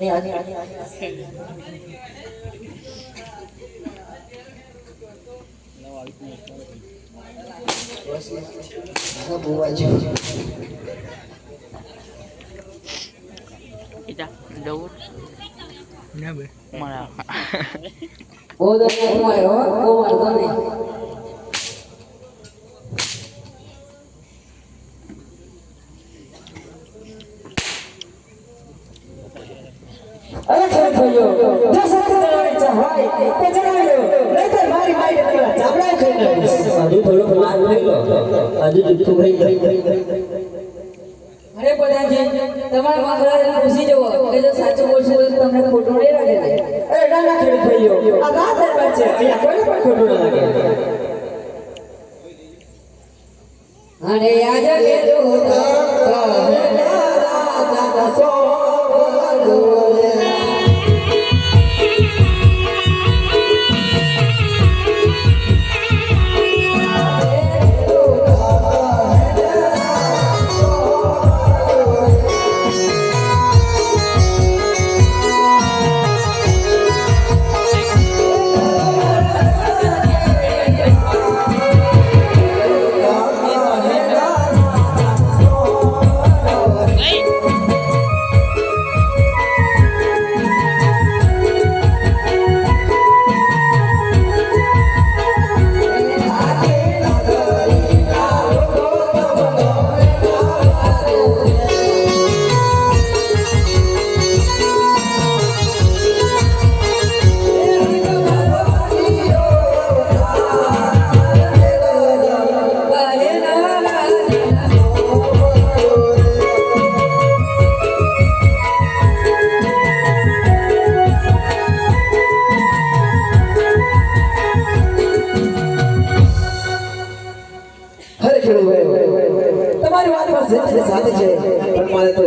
એ આની આની આની હા, બુવા છે. Ida, Daud. Mana? બહુ તો કુમાર હો કુમાર તમે અરે ખેડ ભાઈઓ જો સાથે ઈચ્છા હોય તો જણાવી લો. મારી માઈને પેલા ચામડા ખાઈ નાખીશ હજુ થોડુંક માર લઈ લો હજુ જુઠ્ઠું ભાઈ ભાઈ ભાઈ અરે પ્રધાનજી તમારા મહારાજને પૂછી જુઓ. કે જો સાચું બોલશો તો તમને ખોટું નહીં લાગે. અરે આ રાત દરબાર છે. અહીંયા કોઈને પણ ખોટું ના લાગે. અને આજે તમારી સાથે છે. પણ મારે તો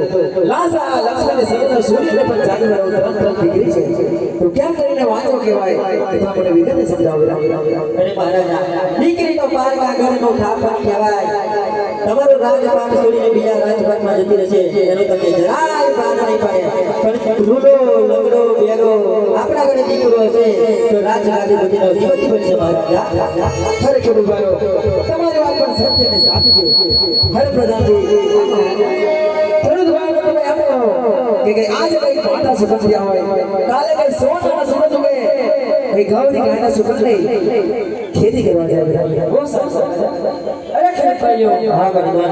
લાસા લક્ષ્મણ સમુદ્ર સૂર્યને પણ જાગવાનો ત્રણ ત્રણ ડિગ્રી છે. તો ક્યાં કરીને વાંચો કહેવાય? તે તો આપણે વિગતે સમજાવો. અરે મહારાજા દીકરી તો પાર કાગળનો ઠાપણ કહેવાય. તમારો રાજપાટ છોડીને બીજા રાજપાટમાં જતી રહેશે. એનો તમને જરાય ભાન નહીં પડે. પણ રૂડો લંગડો બેગો આપણા ઘરે દીકરો હશે, તો રાજગાદી બધીનો જીવતી બનશે મારા ખરેખર ઉભારો તમારી વાત પણ સત્ય ને સાચી હરે પ્રધાનજી કે આજે કઈ પાટા સુગંધ ગયા હોય. કાલે કઈ સોનાના સુગંધ ઉગે. કઈ ઘઉંની ગાયના સુગંધ નહીં. ખેતી કરવા જાય બહુ સરસ અરે ખેડૂત ભાઈઓ હા બરાબર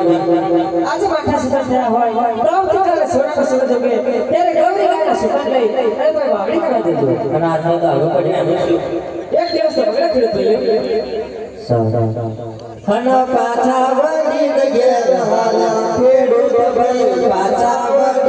આજે માથા સુગંધ થયા હોય તો આવતીકાલે સોનાના સુગંધ ઉગે ત્યારે ઘઉંની ગાયના સુગંધ લઈ અરે ભાઈ વાવડી કરવા દેજો અને આ તો દાડો પડે એનું શું એક દિવસ તો બગડે ખેડૂત ભાઈઓ ફન પાછા વળી ગયે ખેડૂત ભાઈ પાછા